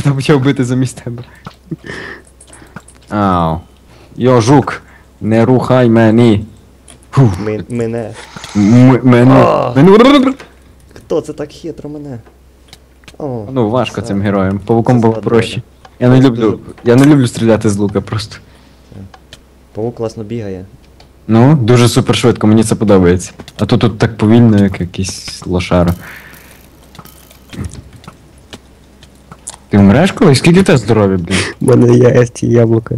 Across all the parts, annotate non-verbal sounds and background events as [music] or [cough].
Я там почав бити замість тебе. Ау. Йо, жук, не рухай мені. Ми, мене. М- Мене. А. Мене. Хто це так хитро мене? О, Ну, важко це- цим героям. Павуком це було складно, проще. Я не люблю. дуже- Я не люблю стріляти з лука просто. Павук класно бігає. Ну, дуже супер швидко, мені це подобається. А то тут так повільно, як якийсь лошара. Ти вмреш колись? Скільки те здоров'я, блін? У мене є ті яблука.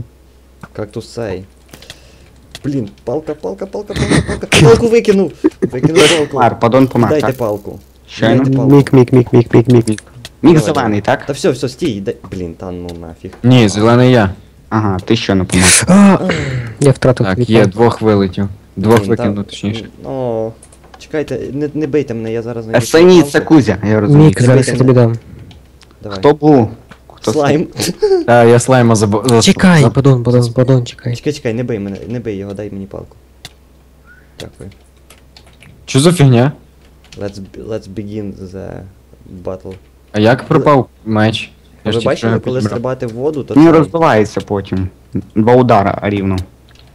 Кактус цей. Блін, палка, палка, палка, палка, палка. Палку викинув! Викинув палку. Помер, падон помер, Дайте так? палку. Щойно. Дайте палку. Мік, мік, мік, мік, мік, мік. Мік Давай, зелений, так? Та все, все, стій, дай. Блін, та ну нафіг. Ні, зелений я. Ага, ти щойно помер. А, Я втратив Так, є, двох вилетів. Двох Блін, викинув, та- точніше. О, чекайте, не, не бийте мене, я зараз знайду. Палку. це Кузя, я розумію. Мік, зараз я тобі дам. Давай. Хто був? Хто Слайм. Та, [laughs] я слайма забо... за- Чекай, падон, падон, падон, чекай. Чекай, чекай, не бий мене, не бий його, дай мені палку. Дякую. Що за фігня? Let's, b- let's begin the battle. А як пропав меч? А ж ви тільки бачили, що коли підібрав. стрибати в воду, то Він це- розбивається потім. Два удара рівно.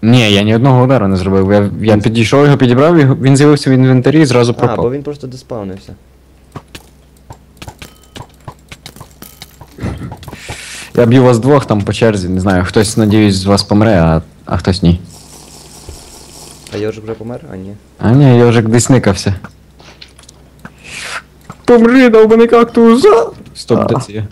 Ні, я ні одного удару не зробив. Я, я підійшов, його підібрав, він з'явився в інвентарі і зразу А, бо він просто диспаунився. Я б'ю вас двох там по черзі, не знаю, хтось, надіюсь, з вас помре, а, а хтось ні. А Йожик вже помер? А ні. А ні, я вже десь никався. Помри, довбаний кактус! а! Стоп, А. де це є?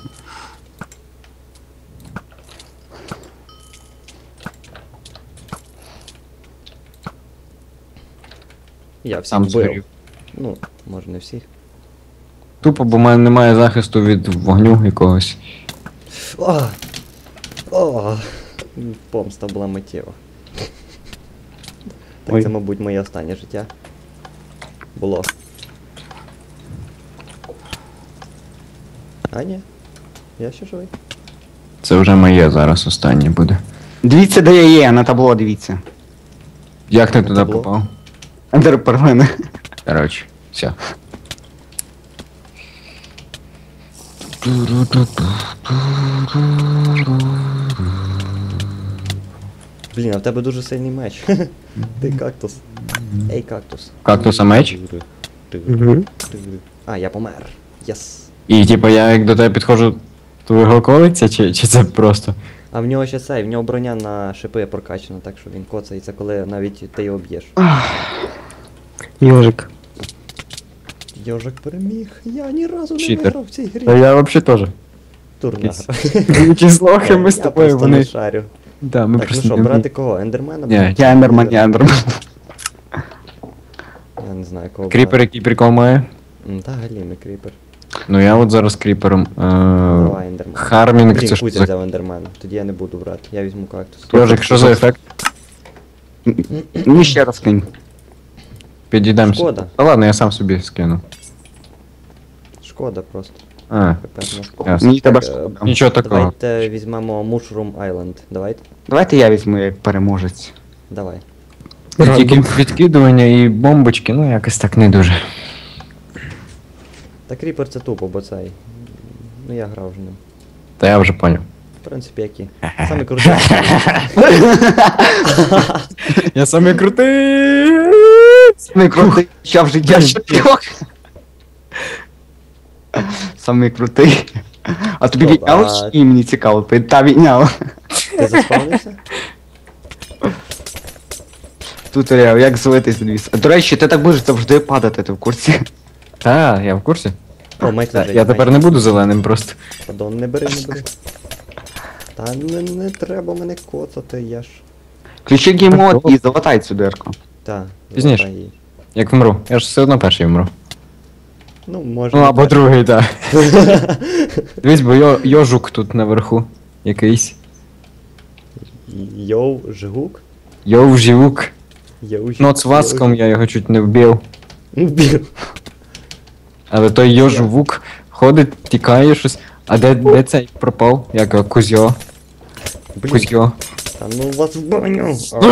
Я всіх Сам згорів. Ну, може не всіх. Тупо, бо в мене немає захисту від вогню якогось. О! О! Помста була миттєва. Так Ой. це, мабуть, моє останнє життя. Було. А ні. Я ще живий. Це вже моє зараз останнє буде. Дивіться, де я є, на табло дивіться. Як ти туди було? попав? Ендер перлини. Коротше, все. Блін, а в тебе дуже сильний меч. [laughs] Ти кактус. Ей, кактус. Кактуса меч? А, я помер. Єс. І типу я як до тебе підходжу, то його колиться, чи, чи це просто? А в нього ще цей, в нього броня на шипи прокачана, так що він коцається, коли навіть ти його б'єш. Йожик. Йожик переміг. Я ні разу не Читер. виграв в цій грі. Та я взагалі теж. Турна. Якісь лохи ми з Я тобою, просто вони. не шарю. Да, ми Так, ну просто що, не брати кого? Ендермена? Ні, Я ендерман, я ендерман. Я не знаю кого. Кріпер, який прикол має? брати. М, Та галімий кріпер. Ну я от зараз кріпером. Е... Давай, ендермен. Хармінг, Блін, це що Кузя за взяв ендермена. Тоді я не буду брати. Я візьму кактус. Йожик, що за ефект? Мені ще раз кинь. Підійдемося. Шкода. Та ладно, я сам собі скину. Шкода просто. А, ясно. Мені тебе Так, шкода. е, Нічого такого. Давайте візьмемо Mushroom Island. Давайте. Давайте я візьму як переможець. Давай. Тільки відкидування і бомбочки, ну якось так не дуже. Та кріпер це тупо, бо цей. Ну я грав вже ним. Та я вже поняв. В принципі, які. Саме круте. Я самий крутий! Самий крутий, що в життя чотирьох. Самий крутий. А тобі а- чи ні? Мені цікаво, та відняли. Ти заспавнився? Туторіал, як злити з ліс. До речі, ти так будеш завжди падати, ти в курсі. Та, я в курсі. О, меч Та. Я тепер не буду зеленим просто. Падон, не бери, не бери. Та не, не треба мене коцати, я ж. Включи геймод і залатай цю дирку. Та, Пізніше. їй. Як вмру. Я ж все одно перший вмру. Ну, може. Ну або другий, так. [laughs] Дивись, бо йо, йожук тут наверху. Якийсь. Йоу, жгук? Йовжівук. Йоу, Ну, з васком я його чуть не вбив. Вбив. Але той йожувук ходить, тікає щось. А де, де цей пропав? Як його? Кузьо. Блін, Кузьо. та ну вас в баню. [laughs]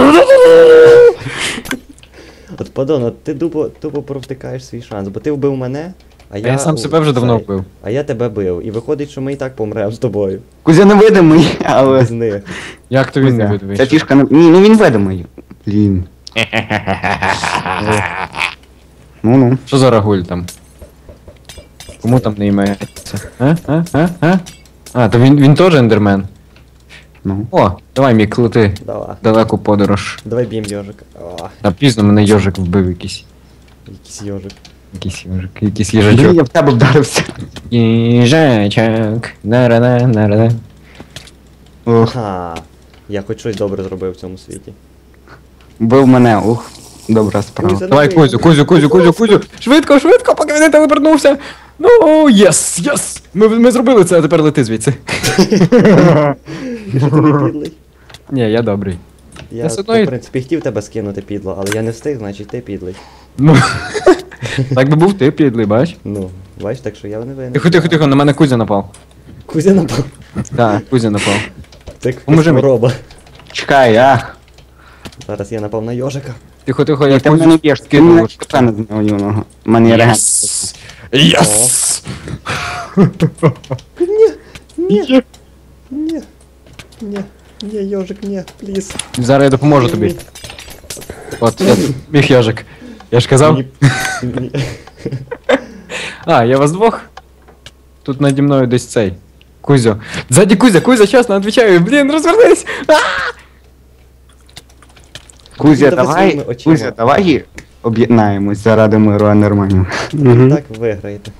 От падон, от ти тупо, тупо провтикаєш свій шанс, бо ти вбив мене, А я я сам себе вже давно цей, вбив. А я тебе бив. І виходить, що ми і так помремо з тобою. Кузя невидимий, але. Без них. Як то він не Кузя? Ця фішка не. Ні, ну він видимий. Блін. [laughs] Ну ну. Що за рагуль там? Кому там не імеється? А? А? А? А? А, то він, він теж ендермен. Ну. О, давай, Мік, лети. Давай. Далеку подорож. Давай б'єм йожика. О, А пізно мене йожик вбив якийсь. якийсь йожик. Якийсь йожик, якийсь їжачок. я в тебе вдарився. Їжачок. Нарана, нарана. Ох, Ха. Я хоч щось добре зробив в цьому світі. бив мене, ух. Добра справа. Кузя, Давай, Кузю, Кузю, Кузю, Кузю, Кузю. Швидко, швидко, поки він не телепорнувся. Ну, єс, єс. Ми, ми зробили це, а тепер лети звідси. [laughs] [laughs] Що ти не підлий? Ні, я добрий. Я, Я все одно в принципі, хотів тебе скинути підло, але я не встиг, значить ти підлий. Ну. [laughs] Так би був ти підлий, бач? Ну, бачиш, так що я не винен. Тихо, тихо, тихо, на мене Кузя напав. Кузя напав. Так, Кузя напав. Ти Поможи мені. роба. Чекай, ах. Зараз я напав на йожика. Тихо, тихо, я Ти мене не Кузю б'єш, ти скинув. мене з нього юного. Мені реген. Єс! Єс! [laughs] Ні, ні, ні, ні, ні, йожик, ні, пліз. Зараз я допоможу тобі. От, я міг йожик. Я ж казав. А, я вас двох. Тут наді мною десь цей. Кузю. Ззаді Кузя, Кузя, чесно, отвечаю. Блін, розвернись! А! Кузя, Давай давай, очима. Кузя, давай об'єднаємось заради миру, а нормально. Так виграєте.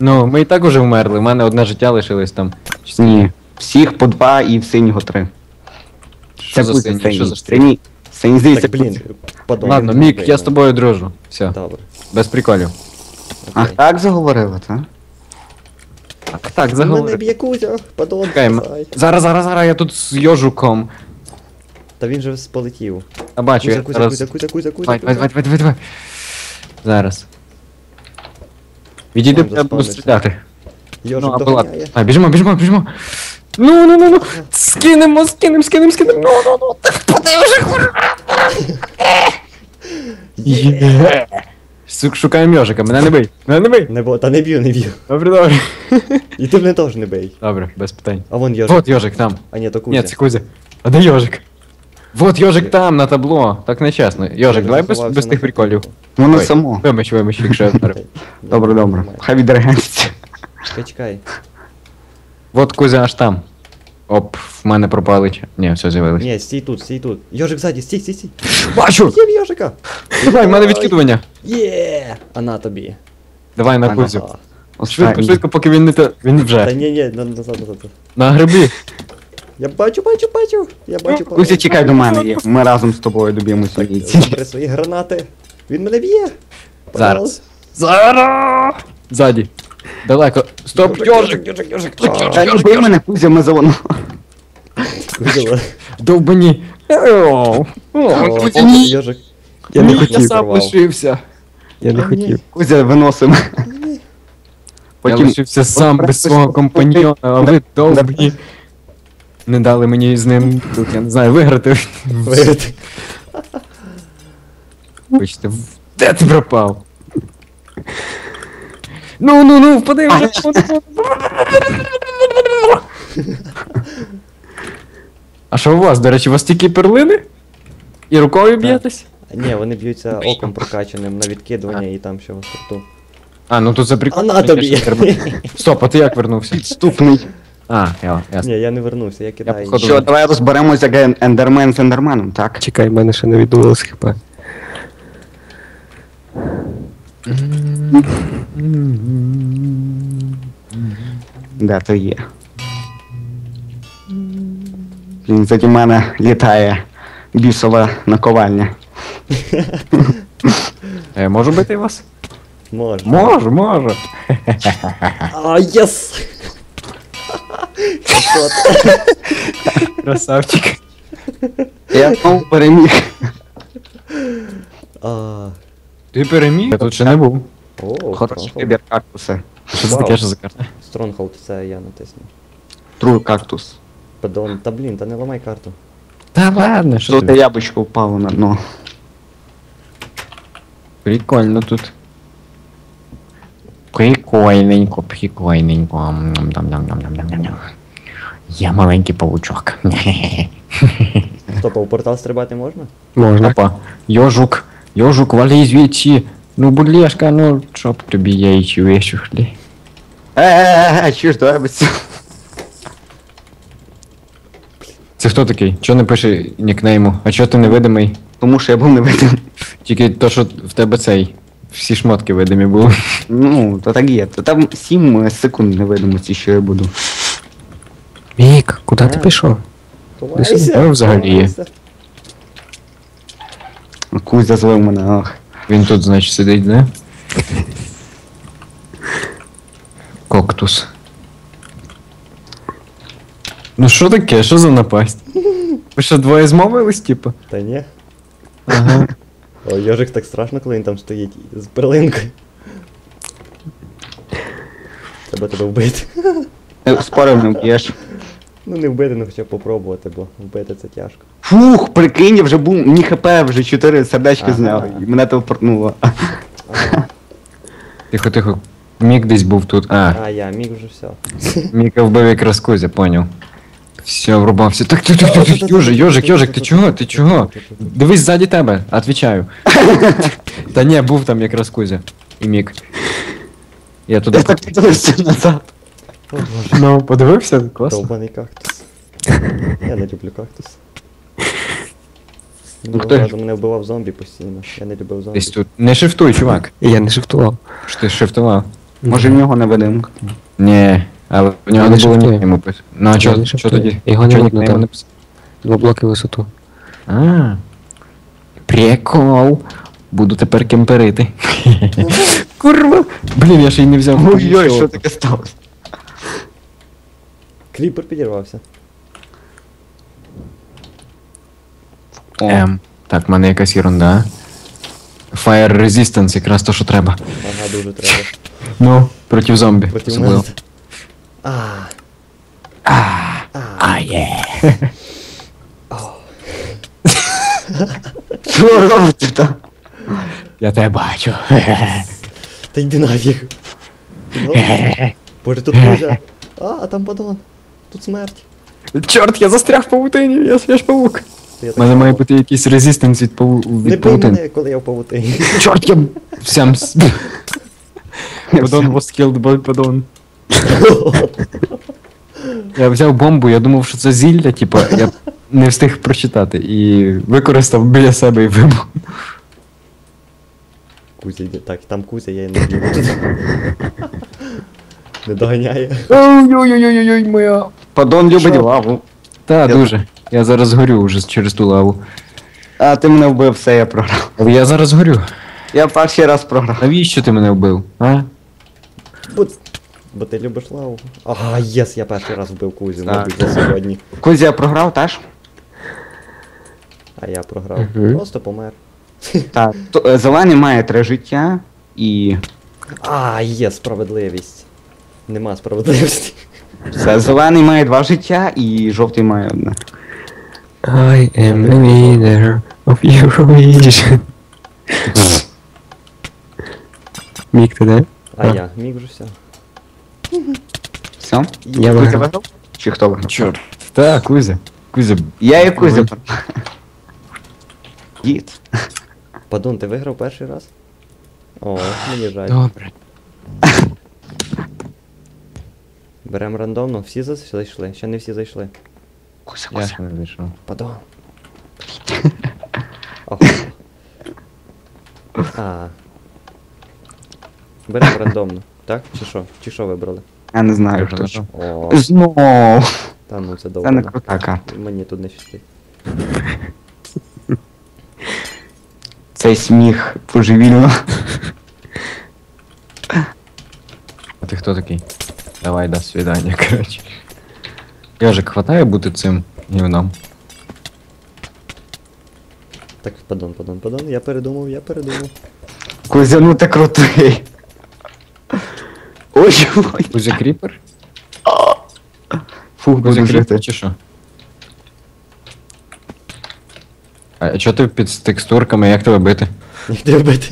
Ну, ми і так уже вмерли, у мене одне життя лишилось там. Ні. Всіх по два і в синього три. Що за Кузя синій? Що за? Синій. Синій здається, Так, блін, подон. Ладно, Мік, я з тобою дружу. Все, Добре. без приколів. А окей. так заговорили, так? Так, так, Мене б'є Кузя, подон. Чекай, м-. Зараз, зараз, зараз, я тут з йожуком. Та він же полетів. А бачу, Кузя, я Кузя, зараз... Кузя, Кузя, Кузя, Кузя, Давай, давай, давай, давай, давай. Зараз. Відійди, я буду заспавнився. стріляти. Йожик Ну, доганяє. А, біжимо, біжимо, біжимо. Ну, ну, ну, ну. Скинемо, скинемо, скинемо, скинемо. Ну, ну, ну. Та впади вже, хура. Є. Сук, шукаємо йожика, мене не бий. Мене не бий. Не бо, та не б'ю, не б'ю. Добре, добре. І ти мене теж не бий. Добре, без питань. А вон йожик. Вот йожик там. А ні, то Кузя. Ні, це Кузя. А де йожик? Вот йожик там, на табло. Так нечесно. Йожик, давай без, без на тих приколів. Воно Ой. само. Вимич, вимич, якщо я. Добре, добре. Хай відрегениться. Чекай, чекай. Вот Кузя аж там. Оп, в мене пропали. чи- Ні, все з'явилось. Ні, стій тут, стій тут. Йожик ззаді, стій, стій, стій. Бачу! Є йожика. Давай, в мене відкидування. Є! А на тобі. Давай на Кузю. Швидко, Останній. швидко, поки він не те. Він Та вже. ні, ні, на- назад, назад. На грибі. Я бачу, бачу, бачу. Я бачу. Кузя, чекай до мене, є. ми разом з тобою доб'ємося Так, забери свої гранати. Він мене б'є. Зараз. Зараз! Ззаді. Далеко. Стоп, йожик! йожик, йожик. Та не бий мене, Кузя, ми за Довбані. Оу. О, о, Кузя, ні. Йожик. Я не хотів. Я сам лишився. Я не хотів. Кузя, виносимо. Я Потім лишився сам без свого компаньйона, а ви довбані. Не дали мені з ним, тут, я не знаю, виграти. Виграти. Вибачте, де ти пропав? Ну, ну, ну, впади вже. А що у вас, до речі, у вас тільки перлини? І рукою б'єтесь? Ні, вони б'ються оком прокачаним на відкидування і там всього сорту. А, ну тут за прикол. А на тобі! Стоп, а ти як вернувся? підступний. А, я, ясно. Ні, я не вернувся, я кидаю. походу- Що, давай розберемося як ендермен з ендерменом, так? Чекай, в мене ще не відновилось хп. Де то є? Він заді мене літає бісова наковальня. А я можу бити вас? Можна. Можу, можу. А, єс! Красавчик. Я знову переміг. А, Ти переміг? Я тут ще не був. О, Хороший Stronghold. вибір кактуси. Що це Вау. таке, що за карта? Stronghold, це я натисну. Тру кактус. Падон, та блін, та не ламай карту. Та ладно, що Жовте тобі? яблучко впало на дно. Прикольно тут. Прикольненько, прикольненько. Ням-ням-ням-ням-ням-ням. Я маленький павучок. Стоп, а у портал стрибати можна? Можна. Опа, йожук, йожук, вали звідси. Ну, будь ну, щоб тобі яйці висохли. Е-е-е, чуєш, давай без цього. Це хто такий? Чо не пише нікнейму? А чо ти невидимий? Тому що я був невидимий. Тільки то, що в тебе цей. Всі шмотки видимі були. Ну, то так є. То там 7 секунд невидимості, що я буду. Вік, куди ти А. пішов? Ховайся! Де взагалі є? ховайся. Кузя звив мене, ах. Він тут, значить, сидить, не? Коктус. Ну що таке? Що за напасть? Ви що, двоє змовились, типу? Та ні. Ага. О, йожик так страшно, коли він там стоїть з перлинкою. Треба тебе вбити. Спорив не вб'єш. Ну не вбити, ну хоча б попробувати, бо вбити це тяжко. Фух, прикинь, я вже був, мені хп вже 4 сердечки Ага. зняв. І мене телепортнуло. [laughs] Тихо, тихо. Мік десь був тут. А, А, я міг вже все. [laughs] Міка вбив якраз Кузя, поняв. Все, врубався. Так, так, так, так, так, Йожик, Йожик, Йожик, ти чого? Ти чого? Дивись ззаді тебе, отвічаю. [laughs] Та ні, був там якраз Кузя. І Мік. Я туди. Я так назад. О боже, Ну, подивився? Класно. довбаний кактус. [laughs] Я не люблю кактус. Ну, хто ж? мене вбивав зомбі постійно. Я не любив зомбі. Десь тут. Не шифтуй, чувак. Я не шифтував. Що ти шифтував? Може в нього невидимка. Ні, але в нього не було нікнейму. Ну а Я чо, не чо шифтую. тоді? Його не видно там. Два блоки висоту. А. Прикол. Буду тепер кемперити. Курва. Блін, я ще й не взяв. Ой-ой, що таке сталося? Кріпер підірвався. О, Ем. Так, в мене якась ерунда. Fire Resistance, якраз то, що треба. Ага, дуже треба. Ну, проти зомбі. Проти особливо. мене. А. А. А, є. [laughs] що ви робите там? Я тебе бачу. Та йди нафіг. Ну, Боже, тут Кузя. А, [laughs] а там падон. Тут смерть. Чорт, я застряг в павутині, я, я ж павук. Я У так мене має бути якийсь резистенс від, паву... Не від павутини. мене, коли я в павутині. [laughs] Чорт, я всем с... [laughs] Падон was killed by падон. Я взяв бомбу, я думав, що це зілля, типа, я не встиг прочитати і використав біля себе і вибух. Кузя йде. Так, там Кузя, я не бігу. [laughs] Не доганяє. Ой-ой-ой-ой-ой, моя. Падон любить Що? лаву. Та, Я- дуже. Я зараз горю вже через ту лаву. А ти мене вбив, все, я програв. Але я зараз горю. Я перший раз програв. Навіщо ти мене вбив? А? Бо, бо ти любиш лаву. Ага, єс, я перший раз вбив Так. мабуть, за сьогодні. Кузя я програв теж? А я програв. Мгм. Просто помер. Так. Е, Зелений має три життя і. А, є справедливість. Нема справедливості. Все, зелений має два життя і жовтий має одне. I am the leader of Eurovision. Мік, ти де? А А. я, міг вже все. Все? Я Кузя виграв. виграв? Чи хто виграв? Чорт. Так, Кузя. Кузя. Я і Кузя. Дід. Падон, ти виграв перший раз? О, мені жаль. Добре. Берем рандомно, всі зайшли, ще не всі зайшли. Кузя, Я ще не вийшов. Падон. А. Берем рандомно, так? Чи що? Чи що вибрали? Я не знаю, Я хто вже ж. Знов. та ну це Це не довго. крута карта. Мені тут не щастить. Цей сміх божевільно. А ти хто такий? Давай, до свидання, [laughs] коротше. Йожик, хватає бути цим гівном? Так, падон, падон, падон, я передумав, я передумав. Кузя, ну ти крутий. Ой, ой. Кузя Кріпер? Фух, Кузя буду Кріпер жити. чи що? А чого ти під з текстурками, як тебе бити? Як тебе бити?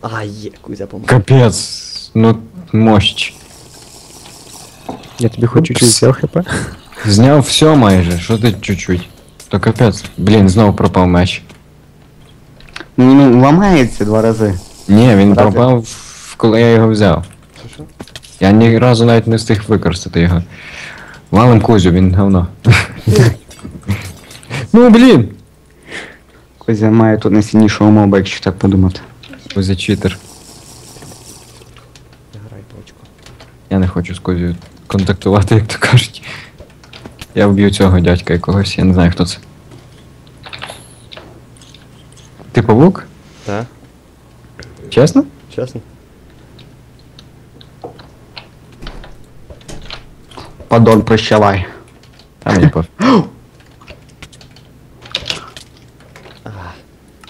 А, є, Кузя помер. Капець. ну, мощь. Я тобі хоч чуть-чуть взяв хп. Зняв все майже, що ти чуть-чуть. То капець. Блін, знову пропав меч. Ну, ну, ламається два рази. Ні, він Правда? пропав, коли я його взяв. Що що? Я ні разу навіть не встиг використати його. Валим Кузю, він говно. ну блін! Козя має тут найсильнішого моба, якщо так подумати. Кузя читер. Грай точку. Я не хочу з Кузю контактувати, як то кажуть. Я вб'ю цього дядька якогось, я не знаю хто це. Ти павук? Так, Чесно? чесно. Падон, прощавай. Та мені пофіг. [gasps]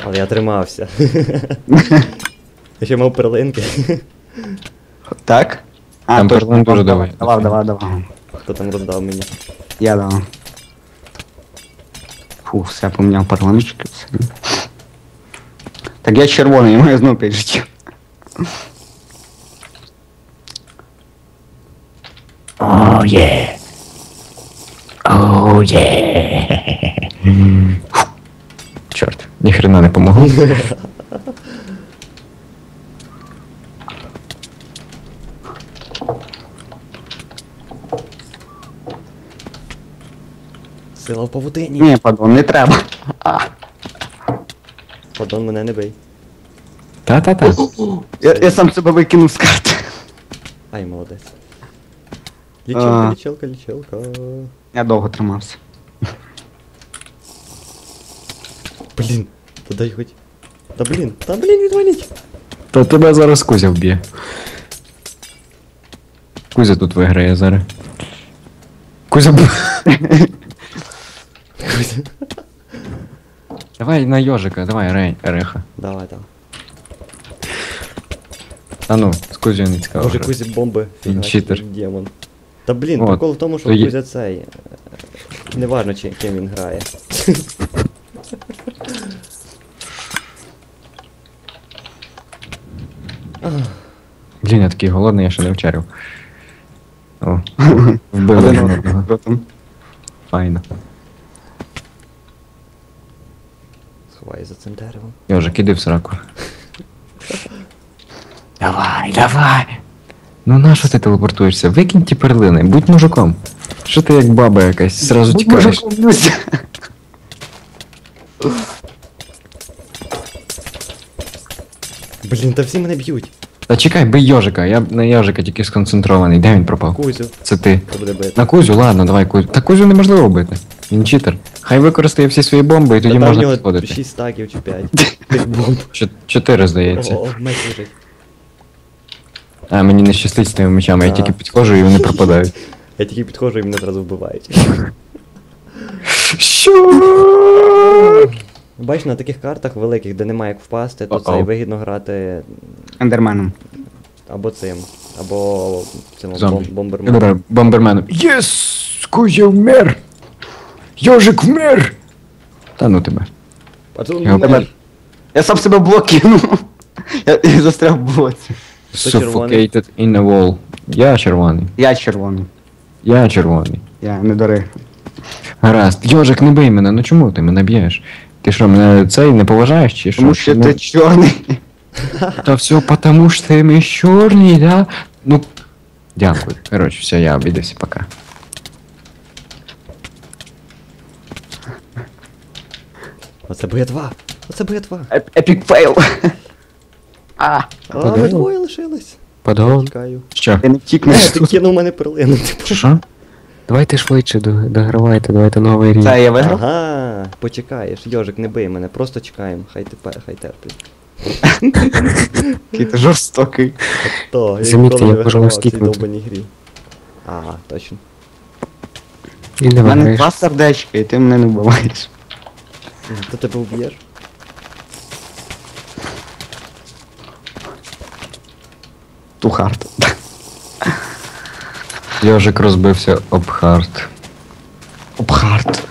Але я тримався. [laughs] Я ще мав перлинки. Так? Там точно, перлин дуже давай, давай. Давай, давай, давай. Хто там роздав мені? Я давав. Фу, все поміняв парланочки. Все. Так я червоний, я маю знову 5 життів. Чорт, ніхрена не помогло. [laughs] Сила в павутині. Ні, падон, не треба. Падон мене не бий. Та-та-та. Я, я сам себе викинув з карти. Ай, молодець. Лічилка, А. лічилка, лічилка. Я довго тримався. Блін, та дай хоч. Та блін, та блін, відваліть. Та тебе зараз Кузя вб'є. Кузя тут виграє зараз. Кузя б... [laughs] Давай на йожика, давай, рей, реха. Давай там. А ну, з Кузю не цікаво. Може. Кузі бомби. Він фігачить, читер. як Демон. Та блін, От, прикол в тому, що то є- Кузя цей. е, Неважно, чи, ким він грає. Блін, я такий голодний, я ще не вчарив. О, [laughs] вбили Один один одного. Файно. Сховаю за цим деревом. Йожик, іди в сраку. [laughs] Давай, давай. Ну на що ти телепортуєшся? Викинь ті перлини, будь мужиком. Що ти як баба якась, зразу Будь тікаєш. мужиком. Блін, та всі мене б'ють. Та чекай, бий йожика, я на йожика тільки сконцентрований. Де він пропав? Кузю. Це ти. Хто буде бити? На Кузю, ладно, давай Кузю. Та Кузю неможливо бити. Він читер. Хай використає всі свої бомби і тоді Та там можна нього підходити. 6 стаків чи 5. [laughs] Тих бомб. Чо- Чотири, здається. О, лежить. А мені не щастить з тими мечами, я А. тільки підходжу і вони пропадають. [laughs] Я тільки підходжу і мене одразу вбивають. Що? Бачиш, на таких картах великих, де немає як впасти, то це вигідно грати Ендерменом. або цим, або цим Зомбі. бом- бомберменом. Бомберменом. Єс! Кузя вмер! Йожик вмер! Та ну тебе. А тут Я меч. Я сам себе в блок кинув. Я, я застряв в блоці. Хто червоний? Suffocated in a wall. Я червоний. Я червоний. Я червоний. Я не дори. Гаразд. Йожик, не бий мене, ну чому ти мене б'єш? Ти що, мене цей не поважаєш чи що? Тому що Ну, ти чорний. Та все потому що ти мій чорний, да? Ну. Дякую. Коротше, все, я обідався, пока. Оце боєтва! Оце боєтва! Еп- Епік фейл. [laughs] А, А, двоє лишились. Падон. Що? ти не втікнеш Ти тут. кинув мене перлину, типу. Що? Давайте швидше до- догравайте, давайте новий рівень. Це я виграв? Ага, почекаєш, йожик, не бий мене, просто чекаємо, хай тепер, хай терпить. Який ти жорстокий. То, я Замітьте, ніколи я можу грі. Ага, точно. У мене два сердечка, і ти мене не вбиваєш. Хто тебе вб'єш? Ту харту. [laughs] Йожик розбився об хард. Об харт.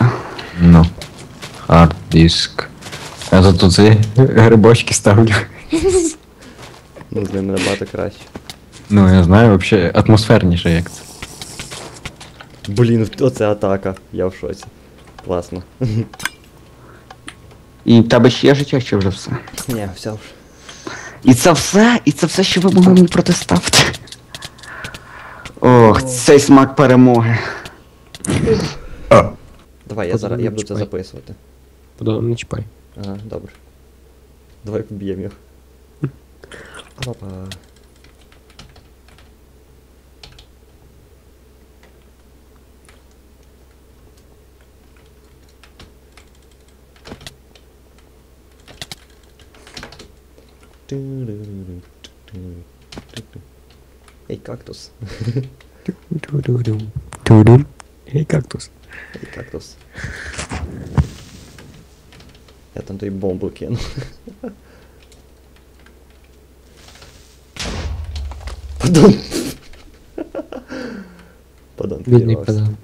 Ну. Хард диск. Я тут ці грибочки ставлю. Ну, з ними набагато краще. Ну, я знаю, вообще атмосферніше як це. Блін, оце атака. Я в шоці. Класно. І в тебе ще є життя, чи вже все? Ні, все вже. І це все? І це все, що ви могли мені протиставити? Ох, цей смак перемоги. Давай, я зараз я буду це записувати. Подон, не чіпай. Ага, добре. Давай поб'ємо його. Опа. Ей, кактус. Ту-ду-дум. Ту-дум. Ей, кактус. Ей, кактус. Я там той бомбу кину. Подон. Подон, Бідний підірвався. подон.